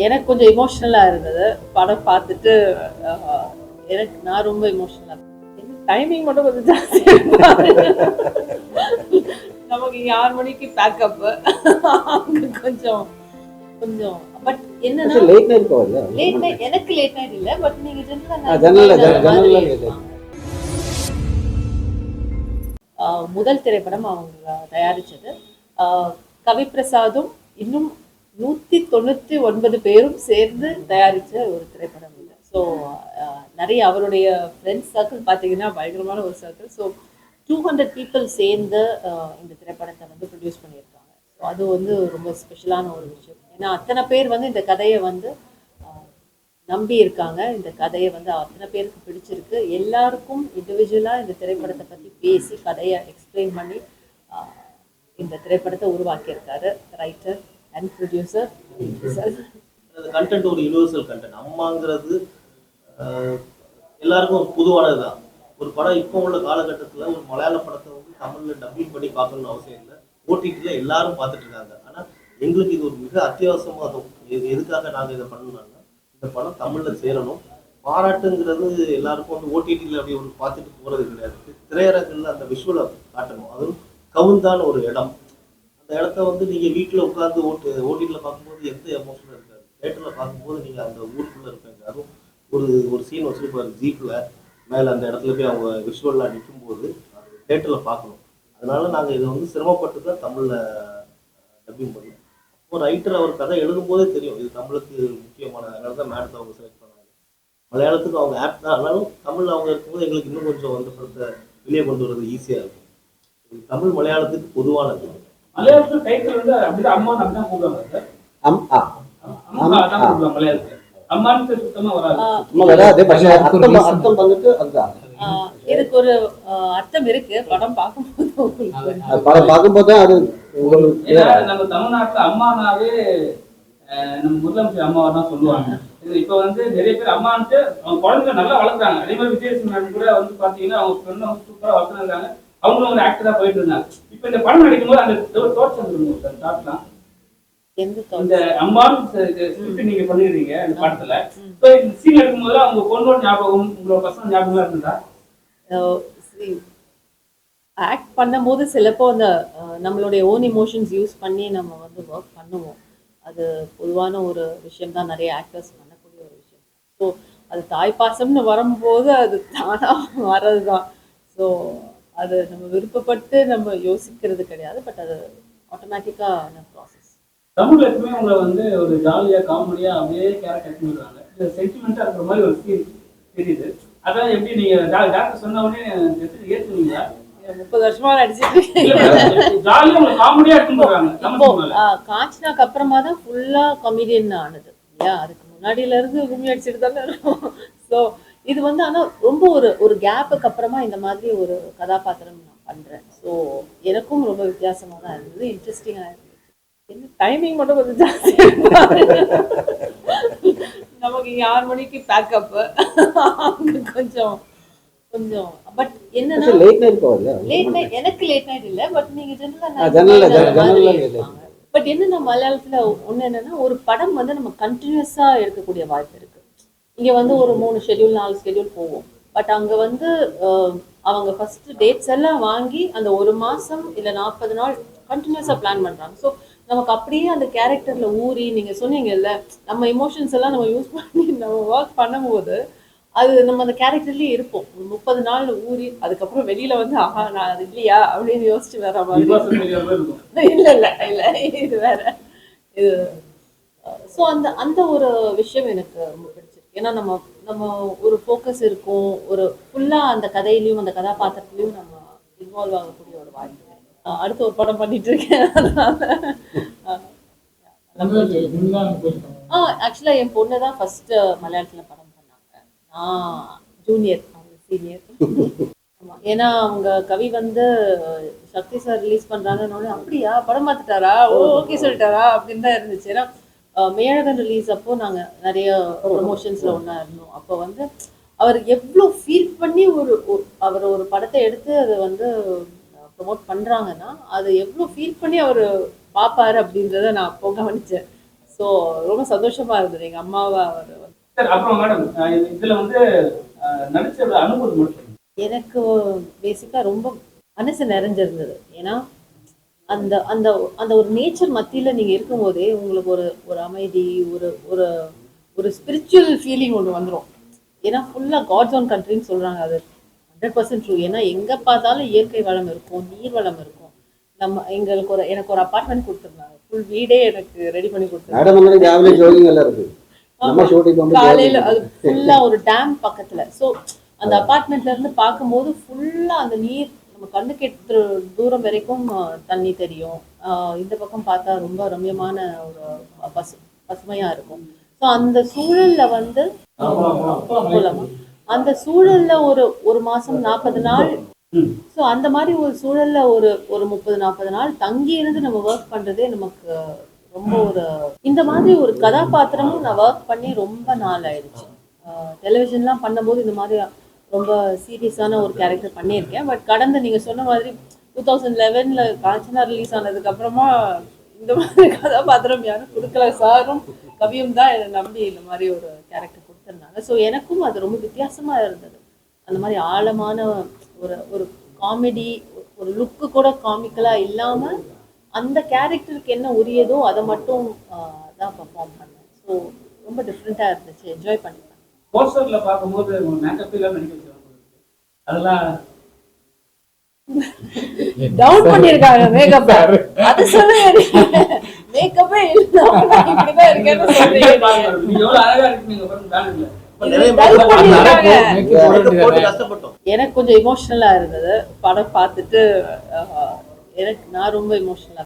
எனக்கு கொஞ்சம் இமோஷ்னலாக இருந்தது. படம் பார்த்துட்டு எனக்கு நான் ரொம்ப இமோஷ்னலாக டைமிங் மட்டும் கொஞ்சம் இருக்கு. நமக்கு இங்க ஆறு மணிக்கு பேக்கப் அங்க கொஞ்சம் கொஞ்சம். பட் என்னன்னா லேட் நைட் லேட் நைட் எனக்கு லேட் நைட் இல்ல பட் நீங்க ஆ, general- ஜெனரலா general ஆ late night. முதல் திரைப்படம் அவங்க தயாரிச்சது. ஆஹ் கவிப்பிரசாதும் இன்னும் நூத்தி தொண்ணூத்தி ஒன்பது பேரும் சேர்ந்து தயாரிச்ச ஒரு திரைப்படம் இது. ஸோ நிறைய அவருடைய ஃப்ரெண்ட்ஸ் சர்க்கிள் பார்த்தீங்கன்னா பயங்கரமான ஒரு circle so two hundred people சேர்ந்து இந்த திரைப்படத்தை வந்து ப்ரொடியூஸ் பண்ணியிருக்காங்க. ஸோ அது வந்து ரொம்ப ஸ்பெஷலான ஒரு விஷயம். ஏன்னா அத்தனை பேர் வந்து இந்த கதையை வந்து நம்பி இருக்காங்க. இந்த கதையை வந்து அத்தனை பேருக்கு பிடிச்சிருக்கு. எல்லாருக்கும் இண்டிவிஜுவலாக இந்த திரைப்படத்தை பற்றி பேசி கதையை எக்ஸ்பிளைன் பண்ணி இந்த திரைப்படத்தை உருவாக்கியிருக்காரு ரைட்டர் அண்ட் ப்ரொடியூசர் அந்த கண்டென்ட் ஒரு யூனிவர்சல் கண்டென்ட் அம்மாங்கிறது ஆஹ், எல்லாருக்கும் பொதுவானது தான் ஒரு படம் இப்போ உள்ள காலகட்டத்தில் ஒரு மலையாள படத்தை வந்து தமிழில் டப்பிங் பண்ணி பார்க்கணும்னு அவசியம் இல்லை. ஓடிடியில் எல்லாரும் பார்த்துட்டு இருக்காங்க. ஆனால் எங்களுக்கு இது ஒரு மிக அத்தியாவசியமாக எது எதுக்காக நாங்கள் இதை பண்ணணும்னா இந்த படம் தமிழில் சேரணும். பாராட்டுங்கிறது எல்லாருக்கும் வந்து ஓடிடியில் அப்படி ஒரு பார்த்துட்டு போகிறது கிடையாது. திரையரங்கில் அந்த விஷுவலை காட்டணும். அதுவும் கவுந்தான ஒரு இடம். அந்த இடத்த வந்து நீங்க வீட்டில் உட்கார்ந்து ஓட்டு ஓட்டில பார்க்கும்போது எந்த எமோஷனும் இருக்காது. தேட்டர்ல பார்க்கும்போது நீங்க அந்த ஊருக்குள்ள இருப்பீங்க அதுவும் ஒரு ஒரு சீன் வச்சிருப்பாரு ஜீப்ல மேல அந்த இடத்துல போய் அவங்க விஷுவலாக நிற்கும் போது தேட்டர்ல பார்க்கணும். அதனால நாங்க இதை வந்து சிரமப்பட்டு தான் தமிழ்ல டப்பிங் பண்ணோம். ஒரு ரைட்டர் அவர் கதை எழுதும்போதே தெரியும். இது தமிழுக்கு முக்கியமான அதனால தான் மேடத்தை அவங்க செலக்ட் பண்ணாங்க. மலையாளத்துக்கு அவங்க ஆப் தான். ஆனாலும் தமிழ்ல அவங்க இருக்கும்போது எங்களுக்கு இன்னும் கொஞ்சம் அந்த படத்தை வெளியே கொண்டு வரது ஈஸியா இருக்கும். இது தமிழ் மலையாளத்துக்கு பொதுவானது. இதுக்கு ஒரு அர்த்தம் இருக்கு. படம் பார்க்கும்போது படம் பார்க்கும்போது அது. நம்ம தமிழ்நாட்டுல அம்மானாவே நம்ம முதலமைச்சர் அம்மாவை தான் சொல்லுவாங்க. இது இப்ப வந்து நிறைய பேர் அம்மான்ட்டு அவங்க குழந்தைங்க நல்லா வளர்க்குறாங்க. அதே மாதிரி விஜயலட்சுமி மேடம் கூட வந்து பாத்தீங்கன்னா அவங்க பெண்ணை சூப்பரா வளர்த்துருக்காங்க அவங்களும் ஒரு ஆக்டரா போயிட்டு இருந்தாங்க. இப்ப இந்த படம் நடிக்கும்போது அந்த தோற்றம் சார் தாட்லாம் இந்த ஸ்கிரிப்ட் நீங்க பண்ணிடுறீங்க இந்த படத்துல. இப்போ இந்த சீன் எடுக்கும்போது அவங்க பொண்ணோட ஞாபகம் உங்களோட பசங்க ஞாபகம் இருந்ததா ஆக்ட் பண்ணும்போது சிலப்போ அந்த நம்மளுடைய ஓன் இமோஷன்ஸ் யூஸ் பண்ணி நம்ம வந்து ஒர்க் பண்ணுவோம். அது பொதுவான ஒரு விஷயம் தான். நிறைய ஆக்டர்ஸ் பண்ணக்கூடிய ஒரு விஷயம். ஸோ அது தாய் பாசம்னு வரும்போது அது தானாக வர்றது தான் ஸோ அது நம்ம விருப்பப்பட்டு நம்ம யோசிக்கிறது கிடையாது பட் அது ஆட்டோமேட்டிக்கான ப்ராசஸ் தமிழ்ல எப்பவுமே உங்களை வந்து ஒரு ஜாலியா காமெடியா அப்படியே கேரக்டர் பண்ணிடுறாங்க சென்டிமெண்டா இருக்கிற மாதிரி ஒரு ஃபீல் தெரியுது. அதான் எப்படி நீங்க டாக்டர் சொன்ன உடனே ஏத்துனீங்களா? முப்பது வருஷமா ஆ, காஞ்சனாக்கு அப்புறமா தான் ஃபுல்லா கமெடியன் ஆனது. இல்லையா? அதுக்கு முன்னாடியில இருந்து கும்மி அடிச்சுட்டு தானே இருக்கும் ஸோ இது வந்து ஆனா ரொம்ப ஒரு ஒரு கேப்புக்கு அப்புறமா இந்த மாதிரி ஒரு கதாபாத்திரம் நான் பண்றேன். ஸோ எனக்கும் ரொம்ப வித்தியாசமா தான் இருந்தது இன்ட்ரெஸ்டிங்கா இருந்துச்சு என்ன டைமிங் மட்டும் கொஞ்சம் இருக்கு. நமக்கு இங்க ஆறு மணிக்கு பேக்கப் அங்க கொஞ்சம் கொஞ்சம் பட் என்னன்னா லேட் நைட் எனக்கு லேட் நைட் இல்ல பட் நீங்க ஆ, general ஆ, general ஆ late ஜெனரலா பட் என்னன்னா மலையாளத்துல ஒண்ணு என்னன்னா ஒரு படம் வந்து நம்ம கண்டினியூஸா எடுக்கக்கூடிய வாய்ப்பு இருக்கு. இங்க வந்து ஒரு மூணு ஷெட்யூல் நாலு ஷெட்யூல் போவோம். பட் அங்க வந்து அவங்க ஃபர்ஸ்ட் டேட்ஸ் எல்லாம் வாங்கி அந்த ஒரு மாசம் இல்ல நாற்பது நாள் கண்டினியூஸா பிளான் பண்றாங்க. ஸோ நமக்கு அப்படியே அந்த கேரக்டர்ல ஊறி நீங்க சொன்னீங்கல்ல நம்ம இமோஷன்ஸ் எல்லாம் நம்ம யூஸ் பண்ணி நம்ம ஒர்க் பண்ணும்போது அது நம்ம அந்த கேரக்டர்லயே இருப்போம். முப்பது நாள் ஊறி அதுக்கப்புறம் வெளியில வந்து ஆஹா நான் அது இல்லையா? அப்படின்னு யோசிச்சு வர மாதிரி. இல்ல இல்ல இல்ல இது வேற. இது ஸோ அந்த அந்த ஒரு விஷயம் எனக்கு ஏன்னா நம்ம நம்ம ஒரு ஃபோக்கஸ் இருக்கும் ஒரு ஃபுல்லா அந்த கதையிலயும் அந்த கதாபாத்திரத்திலயும் நம்ம இன்வால்வ் ஆகக்கூடிய ஒரு வாய்ப்பு அடுத்து ஒரு படம் பண்ணிட்டு இருக்கேன் ஆ ஆக்சுவலாக என் பொண்ணு தான் ஃபர்ஸ்ட் மலையாளத்துல படம் பண்ணாங்க. நான் ஜூனியர் அவங்க சீனியர் ஆமா ஏன்னா அவங்க கவி வந்து சக்தி சார் ரிலீஸ் பண்றாங்கன்னு அப்படியா? படம் பார்த்துட்டாரா? ஓகே சொல்லிட்டாரா? அப்படின்னு தான் இருந்துச்சு. ஏன்னா மேழகன் ரிலீஸ் அப்போ நாங்க நிறைய ப்ரொமோஷன்ஸ்ல ஒண்ணா இருந்தோம். அப்போ வந்து அவர் எவ்வளோ ஃபீல் பண்ணி ஒரு அவர் ஒரு படத்தை எடுத்து அதை வந்து ப்ரொமோட் பண்றாங்கன்னா அது எவ்வளோ ஃபீல் பண்ணி அவர் பார்ப்பாரு அப்படின்றத நான் அப்போ கவனிச்சேன். ஸோ ரொம்ப சந்தோஷமா இருந்தது. எங்க அம்மாவை அவர் சார் அப்புறம் மேடம் இதுல வந்து நடிச்ச அனுபவம். எனக்கு பேசிக்காக ரொம்ப மனசு நிறைஞ்சிருந்தது. ஏன்னா அந்த அந்த அந்த ஒரு நேச்சர் மத்தியில் நீங்கள் இருக்கும்போதே உங்களுக்கு ஒரு ஒரு அமைதி ஒரு ஒரு ஒரு ஸ்பிரிச்சுவல் ஃபீலிங் ஒன்று வந்துடும் ஏன்னா ஃபுல்லாக காட்ஸ் ஓன் கண்ட்ரின்னு சொல்கிறாங்க அது. ஹண்ட்ரட் பர்சன்ட் ட்ரூ ஏன்னா எங்கே பார்த்தாலும் இயற்கை வளம் இருக்கும் நீர் வளம் இருக்கும். நம்ம எங்களுக்கு ஒரு எனக்கு ஒரு அப்பார்ட்மெண்ட் கொடுத்துருந்தாங்க. ஃபுல் வீடே எனக்கு ரெடி பண்ணி கொடுத்துருந்தாங்க. காலையில் அது ஃபுல்லாக ஒரு டேம் பக்கத்தில். ஸோ அந்த அப்பார்ட்மெண்ட்ல இருந்து பார்க்கும்போது ஃபுல்லாக அந்த நீர் கண்ணுக்கு எட்டுற தூரம் வரைக்கும் தண்ணி தெரியும். ஆஹ், இந்த பக்கம் பார்த்தா ரொம்ப ரம்யமான ஒரு பசு பசுமையா இருக்கும். ஸோ அந்த சூழல்ல வந்து மூலமா அந்த சூழல்ல ஒரு ஒரு மாசம் நாற்பது நாள். ஸோ அந்த மாதிரி ஒரு சூழல்ல ஒரு ஒரு முப்பது நாற்பது நாள் தங்கி இருந்து நம்ம ஒர்க் பண்றதே நமக்கு ரொம்ப ஒரு இந்த மாதிரி ஒரு கதாபாத்திரமும் நான் ஒர்க் பண்ணி ரொம்ப நாள் ஆயிடுச்சு. டெலிவிஷன்லாம் பண்ணும்போது இந்த மாதிரி ரொம்ப சீரியஸான ஒரு கேரக்டர் பண்ணியிருக்கேன். பட் கடந்த நீங்கள் சொன்ன மாதிரி டூ தௌசண்ட் லெவனில் காஞ்சனா ரிலீஸ் ஆனதுக்கப்புறமா இந்த மாதிரி கதாபாத்திரம் யாரும் கொடுக்கல. சாரும் கவியும் தான் என்னை நம்பி இந்த மாதிரி ஒரு கேரக்டர் கொடுத்துருந்தாங்க ஸோ எனக்கும் அது ரொம்ப வித்தியாசமாக இருந்தது. அந்த மாதிரி ஆழமான ஒரு ஒரு காமெடி ஒரு லுக்கு கூட காமிக்கலாக இல்லாமல் அந்த கேரக்டருக்கு என்ன உரியதோ அதை மட்டும் தான் பர்ஃபார்ம் பண்ணேன். ஸோ ரொம்ப டிஃப்ரெண்ட்டாக இருந்துச்சு. என்ஜாய் பண்ணேன் போஸ்டர்ல பார்க்கும்போது மேக்கப் இல்லாம நடிக்க வச்சிருக்காங்க அதெல்லாம் டவுன் பண்ணிருக்காங்க மேக்கப் அது சொல்லுங்க மேக்கப்பே இப்படிதான் இருக்கேன்னு சொல்றீங்க. எவ்வளவு அழகா பாருங்க கஷ்டப்பட்டோம். எனக்கு கொஞ்சம் இமோஷனலா இருந்தது. படம் பார்த்துட்டு எனக்கு நான் ரொம்ப இமோஷனலா